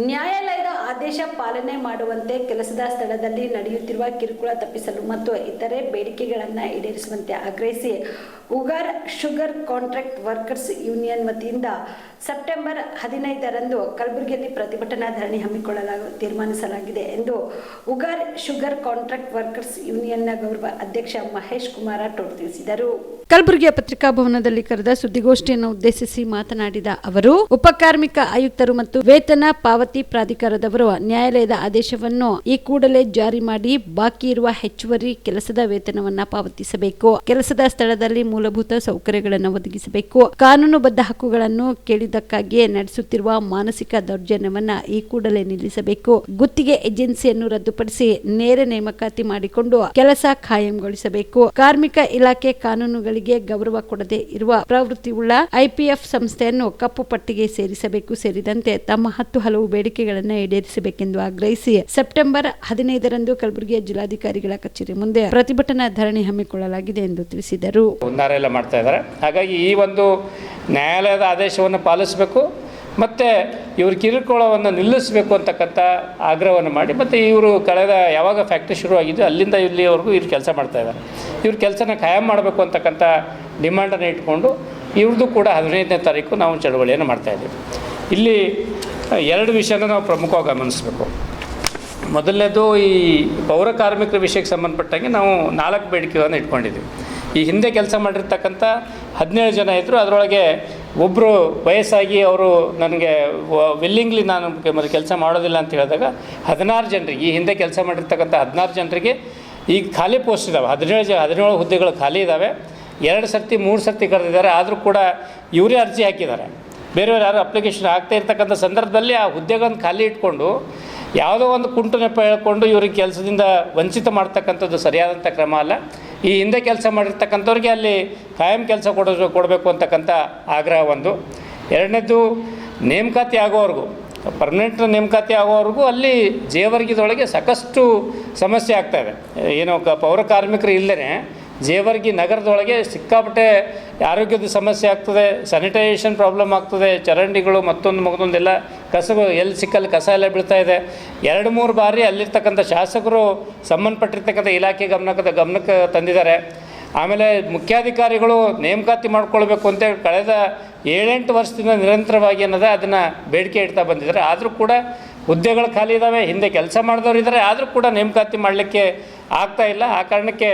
ನ್ಯಾಯಾಲಯದ ಆದೇಶ ಪಾಲನೆ ಮಾಡುವಂತೆ ಕೆಲಸದ ಸ್ಥಳದಲ್ಲಿ ನಡೆಯುತ್ತಿರುವ ಕಿರುಕುಳ ತಪ್ಪಿಸಲು ಮತ್ತು ಇತರೆ ಬೇಡಿಕೆಗಳನ್ನು ಈಡೇರಿಸುವಂತೆ ಆಗ್ರಹಿಸಿ Ugar sugar contract workers union ವತಿಯಿಂದ ಸೆಪ್ಟೆಂಬರ್ ಹದಿನೈದರಂದು ಕಲಬುರಗಿಯಲ್ಲಿ ಪ್ರತಿಭಟನಾ ಧರಣಿ ಹಮ್ಮಿಕೊಳ್ಳಲಾಗ, ತೀರ್ಮಾನಿಸಲಾಗಿದೆ ಎಂದು ಉಗರ್ ಶುಗರ್ ಕಾಂಟ್ರಾಕ್ಟ್ ವರ್ಕರ್ಸ್ ಯೂನಿಯನ್ನ ಗೌರವ ಅಧ್ಯಕ್ಷ ಮಹೇಶ್ ಕುಮಾರ ಟೋಡ್ ತಿಳಿಸಿದರು. ಕಲಬುರಗಿಯ ಪತ್ರಿಕಾಭವನದಲ್ಲಿ ಕರೆದ ಸುದ್ದಿಗೋಷ್ಠಿಯನ್ನು ಉದ್ದೇಶಿಸಿ ಮಾತನಾಡಿದ ಅವರು, ಉಪಕಾರ್ಮಿಕ ಆಯುಕ್ತರು ಮತ್ತು ವೇತನ ಪಾವತಿ ಪ್ರಾಧಿಕಾರದವರು ನ್ಯಾಯಾಲಯದ ಆದೇಶವನ್ನು ಈ ಕೂಡಲೇ ಜಾರಿ ಮಾಡಿ, ಬಾಕಿ ಇರುವ ಹೆಚ್ಚುವರಿ ಕೆಲಸದ ವೇತನವನ್ನು ಪಾವತಿಸಬೇಕು. ಕೆಲಸದ ಸ್ಥಳದಲ್ಲಿ ಮೂಲಭೂತ ಸೌಕರ್ಯಗಳನ್ನು ಒದಗಿಸಬೇಕು. ಕಾನೂನುಬದ್ಧ ಹಕ್ಕುಗಳನ್ನು ಕೇಳಿದ್ದಕ್ಕಾಗಿಯೇ ನಡೆಸುತ್ತಿರುವ ಮಾನಸಿಕ ದೌರ್ಜನ್ಯವನ್ನು ಈ ಕೂಡಲೇ ನಿಲ್ಲಿಸಬೇಕು. ಗುತ್ತಿಗೆ ಏಜೆನ್ಸಿಯನ್ನು ರದ್ದುಪಡಿಸಿ ನೇರ ನೇಮಕಾತಿ ಮಾಡಿಕೊಂಡು ಕೆಲಸ ಖಾಯಂಗೊಳಿಸಬೇಕು. ಕಾರ್ಮಿಕ ಇಲಾಖೆ ಕಾನೂನುಗಳಿಗೆ ಗೌರವ ಕೊಡದೆ ಇರುವ ಪ್ರವೃತ್ತಿಯುಳ್ಳ ಐಪಿಎಫ್ ಸಂಸ್ಥೆಯನ್ನು ಕಪ್ಪು ಪಟ್ಟಿಗೆ ಸೇರಿಸಬೇಕು. ಸೇರಿದಂತೆ ತಮ್ಮ ಹತ್ತು ಹಲವು ಬೇಡಿಕೆಗಳನ್ನು ಈಡೇರಿಸಬೇಕೆಂದು ಆಗ್ರಹಿಸಿ ಸೆಪ್ಟೆಂಬರ್ ಹದಿನೈದರಂದು ಕಲಬುರಗಿಯ ಜಿಲ್ಲಾಧಿಕಾರಿಗಳ ಕಚೇರಿ ಮುಂದೆ ಪ್ರತಿಭಟನಾ ಧರಣಿ ಹಮ್ಮಿಕೊಳ್ಳಲಾಗಿದೆ ಎಂದು ತಿಳಿಸಿದರು. ಉನ್ನಾರ ಎಲ್ಲ ಮಾಡ್ತಾ ಇದ್ದಾರೆ. ಹಾಗಾಗಿ ಈ ಒಂದು ನ್ಯಾಯಾಲಯದ ಆದೇಶವನ್ನು ಪಾಲಿಸಬೇಕು, ಮತ್ತು ಇವ್ರ ಕಿರುಕುಳವನ್ನು ನಿಲ್ಲಿಸಬೇಕು ಅಂತಕ್ಕಂಥ ಆಗ್ರಹವನ್ನು ಮಾಡಿ, ಮತ್ತು ಇವರು ಕಳೆದ ಯಾವಾಗ ಫ್ಯಾಕ್ಟ್ರಿ ಶುರುವಾಗಿದ್ದು ಅಲ್ಲಿಂದ ಇಲ್ಲಿವರೆಗೂ ಇವ್ರು ಕೆಲಸ ಮಾಡ್ತಾ ಇದ್ದಾರೆ. ಇವ್ರ ಕೆಲಸನ ಖಾಯಂ ಮಾಡಬೇಕು ಅಂತಕ್ಕಂಥ ಡಿಮ್ಯಾಂಡನ್ನು ಇಟ್ಕೊಂಡು ಇವ್ರದ್ದು ಕೂಡ ಹದಿನೈದನೇ ತಾರೀಕು ನಾವು ಚಳವಳಿಯನ್ನು ಮಾಡ್ತಾಯಿದ್ದೀವಿ ಇಲ್ಲಿ ಎರಡು ವಿಷಯನ ನಾವು ಪ್ರಮುಖವಾಗಿ ಗಮನಿಸಬೇಕು. ಮೊದಲನೇದು ಈ ಪೌರ ಕಾರ್ಮಿಕರ ವಿಷಯಕ್ಕೆ ಸಂಬಂಧಪಟ್ಟಂಗೆ ನಾವು ನಾಲ್ಕು ಬೇಡಿಕೆಗಳನ್ನು ಇಟ್ಕೊಂಡಿದ್ದೀವಿ. ಈ ಹಿಂದೆ ಕೆಲಸ ಮಾಡಿರ್ತಕ್ಕಂಥ ಹದಿನೇಳು ಜನ ಇದ್ದರು ಅದರೊಳಗೆ ಒಬ್ಬರು ವಯಸ್ಸಾಗಿ ಅವರು ನನಗೆ ವಿಲ್ಲಿಂಗ್ಲಿ ನಾನು ಕೆಲಸ ಮಾಡೋದಿಲ್ಲ ಅಂತ ಹೇಳಿದಾಗ ಹದಿನಾರು ಜನರಿಗೆ ಈ ಹಿಂದೆ ಕೆಲಸ ಮಾಡಿರ್ತಕ್ಕಂಥ ಹದಿನಾರು ಜನರಿಗೆ ಈಗ ಖಾಲಿ ಪೋಸ್ಟ್ ಇದ್ದಾವೆ ಹದಿನೇಳು ಜ, ಹದಿನೇಳು ಹುದ್ದೆಗಳು ಖಾಲಿ ಇದ್ದಾವೆ ಎರಡು ಸರ್ತಿ, ಮೂರು ಸರ್ತಿ ಕರೆದಿದ್ದಾರೆ. ಆದರೂ ಕೂಡ ಇವರೇ ಅರ್ಜಿ ಹಾಕಿದ್ದಾರೆ. ಬೇರೆಯವ್ರು ಯಾರು ಅಪ್ಲಿಕೇಶನ್ ಆಗ್ತಾ ಇರ್ತಕ್ಕಂಥ ಸಂದರ್ಭದಲ್ಲಿ ಆ ಹುದ್ದೆಗಳನ್ನು ಖಾಲಿ ಇಟ್ಕೊಂಡು ಯಾವುದೋ ಒಂದು ಕುಂಟು ನೆಪ ಹೇಳ್ಕೊಂಡು ಇವ್ರಿಗೆ ಕೆಲಸದಿಂದ ವಂಚಿತ ಮಾಡ್ತಕ್ಕಂಥದ್ದು ಸರಿಯಾದಂಥ ಕ್ರಮ ಅಲ್ಲ. ಈ ಹಿಂದೆ ಕೆಲಸ ಮಾಡಿರ್ತಕ್ಕಂಥವ್ರಿಗೆ ಅಲ್ಲಿ ಕಾಯಂ ಕೆಲಸ ಕೊಡೋ ಕೊಡಬೇಕು ಅಂತಕ್ಕಂಥ ಆಗ್ರಹ ಒಂದು. ಎರಡನೇದು ನೇಮಕಾತಿ ಆಗೋವರೆಗೂ ಪರ್ಮನೆಂಟ್ ನೇಮಕಾತಿ ಆಗೋವರೆಗೂ ಅಲ್ಲಿ ಜೇವರ್ಗಿದೊಳಗೆ ಸಾಕಷ್ಟು ಸಮಸ್ಯೆ ಆಗ್ತಾಯಿದೆ ಏನು ಕ ಪೌರ ಕಾರ್ಮಿಕರು ಇಲ್ಲದೇ ಜೇವರ್ಗಿ ನಗರದೊಳಗೆ ಸಿಕ್ಕಾಪಟ್ಟೆ ಆರೋಗ್ಯದ ಸಮಸ್ಯೆ ಆಗ್ತದೆ ಸ್ಯಾನಿಟೈಸೇಷನ್ ಪ್ರಾಬ್ಲಮ್ ಆಗ್ತದೆ, ಚರಂಡಿಗಳು ಮತ್ತೊಂದು ಮಗದೊಂದೆಲ್ಲ ಕಸಗಳು, ಎಲ್ಲಿ ಸಿಕ್ಕಲ್ಲಿ ಕಸ ಎಲ್ಲ ಬೀಳ್ತಾ ಇದೆ. ಎರಡು ಮೂರು ಬಾರಿ ಅಲ್ಲಿರ್ತಕ್ಕಂಥ ಶಾಸಕರು ಸಂಬಂಧಪಟ್ಟಿರ್ತಕ್ಕಂಥ ಇಲಾಖೆ ಗಮನಕ್ಕೆ ಗಮನಕ್ಕೆ ತಂದಿದ್ದಾರೆ. ಆಮೇಲೆ ಮುಖ್ಯಾಧಿಕಾರಿಗಳು ನೇಮಕಾತಿ ಮಾಡ್ಕೊಳ್ಬೇಕು ಅಂತೇಳಿ ಕಳೆದ ಏಳೆಂಟು ವರ್ಷದಿಂದ ನಿರಂತರವಾಗಿ ಅನ್ನೋದೇ ಅದನ್ನು ಬೇಡಿಕೆ ಇಡ್ತಾ ಬಂದಿದ್ದಾರೆ. ಆದರೂ ಕೂಡ ಹುದ್ದೆಗಳು ಖಾಲಿ ಇದ್ದಾವೆ ಹಿಂದೆ ಕೆಲಸ ಮಾಡಿದವರು ಇದ್ದಾರೆ, ಆದರೂ ಕೂಡ ನೇಮಕಾತಿ ಮಾಡಲಿಕ್ಕೆ ಆಗ್ತಾ ಇಲ್ಲ. ಆ ಕಾರಣಕ್ಕೆ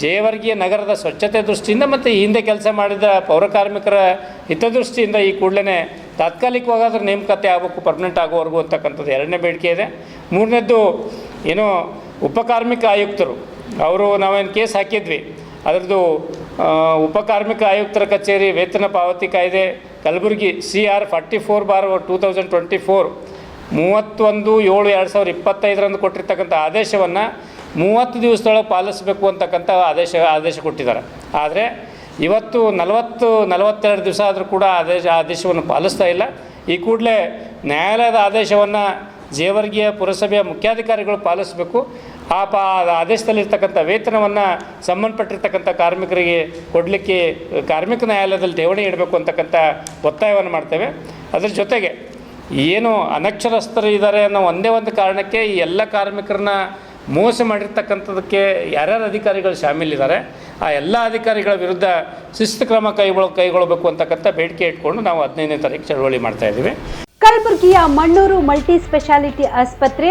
ಜೇವರ್ಗಿಯ ನಗರದ ಸ್ವಚ್ಛತೆ ದೃಷ್ಟಿಯಿಂದ ಮತ್ತು ಹಿಂದೆ ಕೆಲಸ ಮಾಡಿದ ಪೌರಕಾರ್ಮಿಕರ ಹಿತದೃಷ್ಟಿಯಿಂದ ಈ ಕೂಡಲೇ ತಾತ್ಕಾಲಿಕವಾಗಾದರೂ ನೇಮಕಾತಿ ಆಗಬೇಕು ಪರ್ಮನೆಂಟ್ ಆಗೋವರೆಗೂ ಅಂತಕ್ಕಂಥದ್ದು ಎರಡನೇ ಬೇಡಿಕೆ ಇದೆ. ಮೂರನೇದ್ದು, ಏನೋ ಉಪಕಾರ್ಮಿಕ ಆಯುಕ್ತರು, ಅವರು ನಾವೇನು ಕೇಸ್ ಹಾಕಿದ್ವಿ. ಅದರದ್ದು ಉಪಕಾರ್ಮಿಕ ಆಯುಕ್ತರ ಕಚೇರಿ ವೇತನ ಪಾವತಿ ಕಾಯ್ದೆ, Kalaburagi C R forty four bar two thousand twenty four, ಮೂವತ್ತೊಂದು ಏಳು ಎರಡು ಸಾವಿರದ ಇಪ್ಪತ್ತೈದರಂದು ಕೊಟ್ಟಿರ್ತಕ್ಕಂಥ ಆದೇಶವನ್ನು ಮೂವತ್ತು ದಿವಸದೊಳಗೆ ಪಾಲಿಸಬೇಕು ಅಂತಕ್ಕಂಥ ಆದೇಶ ಆದೇಶ ಕೊಟ್ಟಿದ್ದಾರೆ. ಆದರೆ ಇವತ್ತು ನಲವತ್ತು, ನಲವತ್ತೆರಡು ದಿವಸ ಆದರೂ ಕೂಡ ಆದೇಶ, ಆದೇಶವನ್ನು ಪಾಲಿಸ್ತಾ ಇಲ್ಲ. ಈ ಕೂಡಲೇ ನ್ಯಾಯಾಲಯದ ಆದೇಶವನ್ನು ಜೇವರ್ಗಿಯ ಪುರಸಭೆಯ ಮುಖ್ಯಾಧಿಕಾರಿಗಳು ಪಾಲಿಸಬೇಕು. ಆ ಪಾ ಆದೇಶದಲ್ಲಿರ್ತಕ್ಕಂಥ ವೇತನವನ್ನು ಸಂಬಂಧಪಟ್ಟಿರ್ತಕ್ಕಂಥ ಕಾರ್ಮಿಕರಿಗೆ ಕೊಡಲಿಕ್ಕೆ, ಕಾರ್ಮಿಕ ನ್ಯಾಯಾಲಯದಲ್ಲಿ ಠೇವಣಿ ಇಡಬೇಕು ಅಂತಕ್ಕಂಥ ಒತ್ತಾಯವನ್ನು ಮಾಡ್ತೇವೆ. ಅದರ ಜೊತೆಗೆ ಏನು ಅನಕ್ಷರಸ್ಥರು ಇದ್ದಾರೆ ಅನ್ನೋ ಒಂದೇ ಒಂದು ಕಾರಣಕ್ಕೆ ಈ ಎಲ್ಲ ಕಾರ್ಮಿಕರನ್ನ ಮೋಸ ಮಾಡಿರ್ತಕ್ಕಂಥದಕ್ಕೆ ಯಾರ್ಯಾರು ಅಧಿಕಾರಿಗಳು ಶಾಮೀಲಿದ್ದಾರೆ, ಆ ಎಲ್ಲ ಅಧಿಕಾರಿಗಳ ವಿರುದ್ಧ ಶಿಸ್ತು ಕ್ರಮ ಕೈಗೊಳ್ಳ ಕೈಗೊಳ್ಳಬೇಕು ಅಂತಕ್ಕಂಥ ಬೇಡಿಕೆ ಇಟ್ಕೊಂಡು ನಾವು ಹದಿನೈದನೇ ತಾರೀಕು ಚಳವಳಿ ಮಾಡ್ತಾ ಇದ್ದೀವಿ. ಕಲಬುರಗಿಯ ಮಣ್ಣೂರು ಮಲ್ಟಿ ಸ್ಪೆಷಾಲಿಟಿ ಆಸ್ಪತ್ರೆ